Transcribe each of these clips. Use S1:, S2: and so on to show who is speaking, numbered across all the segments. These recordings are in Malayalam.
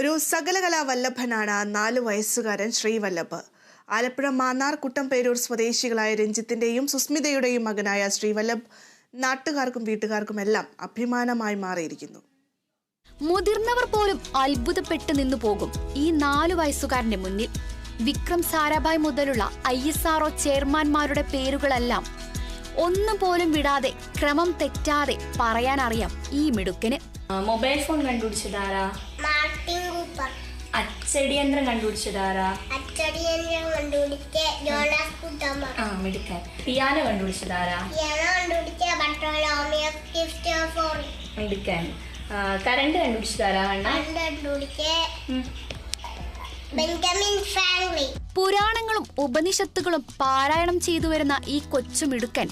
S1: ഒരു സകലകലാ വല്ലഭനാണ് നാലു വയസ്സുകാരൻ ശ്രീവല്ലഭ്. ആലപ്പുഴ മാന്നാർ കുട്ടംപേരൂർ സ്വദേശികളായ രഞ്ജിത്തിന്റെയും സുസ്മിതയുടെയും മകനായ ശ്രീവല്ലഭ് നാട്ടുകാർക്കും വീട്ടുകാർക്കുമെല്ലാം അഭിമാനമായി മാറിയിരിക്കുന്നു.
S2: മുതിർന്നവർ പോലും അത്ഭുതപ്പെട്ടു നിന്നു പോകും ഈ നാലു വയസ്സുകാരന്റെ മുന്നിൽ. വിക്രം സാരാഭായ് മുതലുള്ള ഐ എസ് ആർഒ ചെയർമാൻമാരുടെ പേരുകളെല്ലാം ഒന്നും പോലും വിടാതെ ക്രമം തെറ്റാതെ പറയാനറിയാം ഈ മിടുക്കന്.
S3: Mobile phone കണ്ടുപിടിച്ചതാരാ അച്ചടിയന്ത്രം കണ്ടുപിടിച്ചതാരാ?
S4: അച്ചടിയന്ത്രം കണ്ടുപിടിച്ച ജോണാസ് കുട്ടമ്മ
S3: ആ മിടുക്കൻ. പിയാനോ കണ്ടുപിടിച്ചതാരാ?
S4: പിയാനോ കണ്ടുപിടിച്ച ബട്ടോളോമിയോ ക്രിസ്റ്റോഫോറി
S3: മിടുക്കൻ. കറണ്ട് കണ്ടുപിടിച്ചതാരാ അണ്ണ?
S4: കണ്ട് കണ്ടുപിടിച്ച ബെഞ്ചമിൻ ഫ്രാങ്ക്ലിൻ
S2: പുരാണങ്ങളും ഉപനിഷത്തുകളും പാരായണം ചെയ്തു വരുന്ന ഈ കൊച്ചു മിടുക്കൻ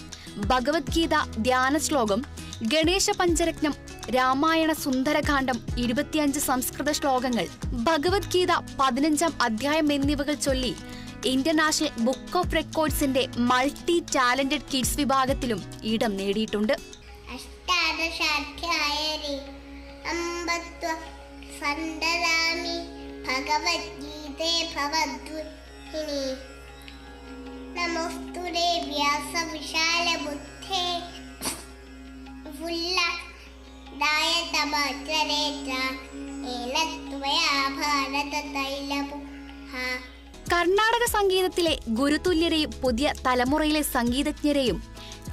S2: ഭഗവത്ഗീത ധ്യാന ശ്ലോകം ഗണേശ പഞ്ചരത്നം രാമായണ സുന്ദരകാന്ഡം ഇരുപത്തിയഞ്ച് സംസ്കൃത ശ്ലോകങ്ങൾ ഭഗവത്ഗീത പതിനഞ്ചാം അധ്യായം എന്നിവകൾ ചൊല്ലി ഇന്റർനാഷണൽ ബുക്ക് ഓഫ് റെക്കോർഡ്സിന്റെ മൾട്ടി ടാലന്റഡ് കിഡ്സ് വിഭാഗത്തിലും ഇടം നേടിയിട്ടുണ്ട്.
S4: ഭഗവത്ഗീതേ ഭവദ്വിനി നമോസ്തുരേ വ്യാസ വിശാല ബുദ്ധേ ഫുല്ലതായ തപത്രേത്ര ഏനത്വയാ ഭാരത തൈലപുഹ
S2: കർണാടക സംഗീതത്തിലെ ഗുരുതുല്യരെയും പുതിയ തലമുറയിലെ സംഗീതജ്ഞരെയും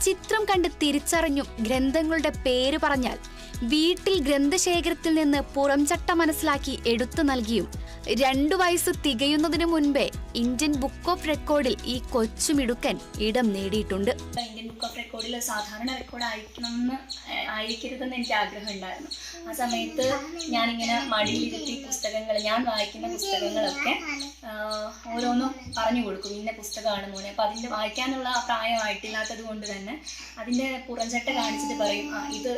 S2: ചിത്രം കണ്ട് തിരിച്ചറിഞ്ഞും ഗ്രന്ഥങ്ങളുടെ പേര് പറഞ്ഞാൽ വീട്ടിൽ ഗ്രന്ഥശേഖരത്തിൽ നിന്ന് പുറംചട്ട മനസ്സിലാക്കി എടുത്തു നൽകിയും രണ്ടു വയസ്സ് തികയുന്നതിന് മുൻപേ ഇന്ത്യൻ ബുക്ക് ഓഫ് റെക്കോർഡിൽ ഈ കൊച്ചുമിടുക്കൻ ഇടം നേടിയിട്ടുണ്ട്.
S3: ഇന്ത്യൻ ബുക്ക് ഓഫ് റെക്കോർഡിൽ സാധാരണ റെക്കോർഡ് ആയിരിക്കണം ആയിരിക്കരുതെന്ന് എനിക്ക് ആഗ്രഹം ഉണ്ടായിരുന്നു ആ സമയത്ത് ഞാനിങ്ങനെ മടിയിലിരുത്തി പുസ്തകങ്ങൾ ഞാൻ വായിക്കുന്ന പുസ്തകങ്ങളൊക്കെ ഓരോന്നും പറഞ്ഞു കൊടുക്കും. ഇന്ന പുസ്തകമാണ് മോനെ. അപ്പം അതിന്റെ വായിക്കാനുള്ള പ്രായമായിട്ടില്ലാത്തത് കൊണ്ട് തന്നെ അതിന്റെ പുറഞ്ചട്ട കാണിച്ചിട്ട് പറയും ഇത്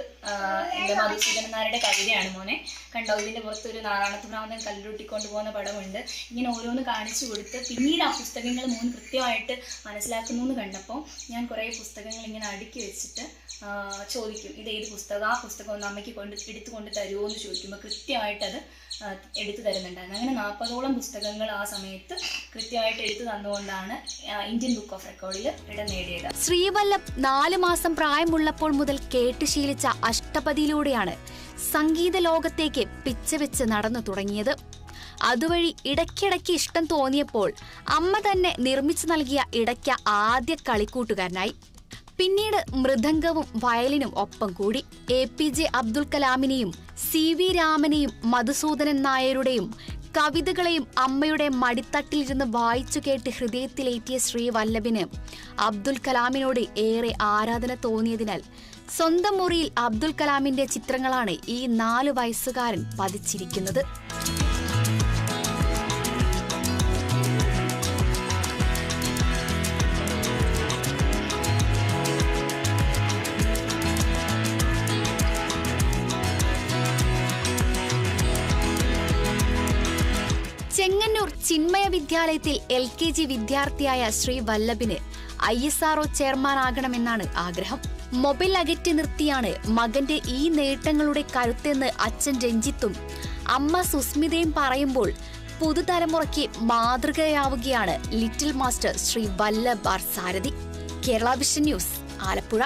S3: എന്റെ മധുസൂദനൻ നായരുടെ കവിതയാണ് മോനെ. കണ്ടോ? ഇതിന്റെ പുറത്ത് ഒരു നാരായണത്ത് ഭ്രാന്തൻ കല്ലുരുട്ടിക്കൊണ്ട് പോകുന്ന പടമുണ്ട്. ഇങ്ങനെ ഓരോന്ന് കാണിച്ചു കൊടുത്ത് പിന്നീട് ആ പുസ്തകങ്ങൾ മോൻ കൃത്യമായിട്ട് മനസ്സിലാക്കുന്നു എന്ന് കണ്ടപ്പോൾ ഞാൻ കുറേ പുസ്തകങ്ങൾ ഇങ്ങനെ അടുക്കി വെച്ചിട്ട് ചോദിക്കും ഇത് ഏത് പുസ്തകം? ആ പുസ്തകം ഒന്ന് അമ്മയ്ക്ക് കൊണ്ട് എടുത്തു കൊണ്ട് തരുമോ എന്ന് ചോദിക്കുമ്പോൾ കൃത്യമായിട്ട് അത് എടുത്തു തരുന്നുണ്ടായിരുന്നു. അങ്ങനെ നാൽപ്പതോളം പുസ്തകങ്ങൾ ആ സമയത്ത് കൃത്യമായിട്ട് എടുത്തു തന്നുകൊണ്ടാണ് ഇന്ത്യൻ ബുക്ക് ഓഫ് റെക്കോർഡിൽ ഇടം നേടിയത്.
S2: ശ്രീവല്ലഭ് നാല് മാസം പ്രായമുള്ളപ്പോൾ മുതൽ കേട്ട് ശീലിച്ച അഷ്ടപതിയിലൂടെയാണ് സംഗീത ലോകത്തേക്ക് പിച്ചവെച്ച് നടന്നു തുടങ്ങിയത്. അതുവഴി ഇടയ്ക്കിടയ്ക്ക് ഇഷ്ടം തോന്നിയപ്പോൾ അമ്മ തന്നെ നിർമ്മിച്ചു നൽകിയ ഇടയ്ക്ക ആദ്യ കളിക്കൂട്ടുകാരനായി. പിന്നീട് മൃദംഗവും വയലിനും ഒപ്പം കൂടി. എ പി ജെ അബ്ദുൽ കലാമിനെയും സി വി രാമനെയും മധുസൂദനൻ നായരുടെയും കവിതകളെയും അമ്മയുടെ മടിത്തട്ടിലിരുന്ന് വായിച്ചു കേട്ട് ഹൃദയത്തിലേറ്റിയ ശ്രീവല്ലഭിന് അബ്ദുൽ കലാമിനോട് ഏറെ ആരാധന തോന്നിയതിനാൽ സ്വന്തം മുറിയിൽ അബ്ദുൽ കലാമിന്റെ ചിത്രങ്ങളാണ് ഈ നാലു വയസ്സുകാരൻ പതിച്ചിരിക്കുന്നത്. ചെങ്ങന്നൂർ ചിന്മയ വിദ്യാലയത്തിൽ എൽ കെ ജി വിദ്യാർത്ഥിയായ ശ്രീ വല്ലഭിന് ഐ എസ് ആർഒ ചെയർമാനാകണമെന്നാണ് ആഗ്രഹം. മൊബൈൽ അകറ്റി നിർത്തിയാണ് മകന്റെ ഈ നേട്ടങ്ങളുടെ കരുത്തെന്ന് അച്ഛൻ രഞ്ജിത്തും അമ്മ സുസ്മിതയും പറയുമ്പോൾ പുതുതലമുറയ്ക്ക് മാതൃകയാവുകയാണ് little master Sree Vallabh R Sarathi. Kerala vision news Alappuzha.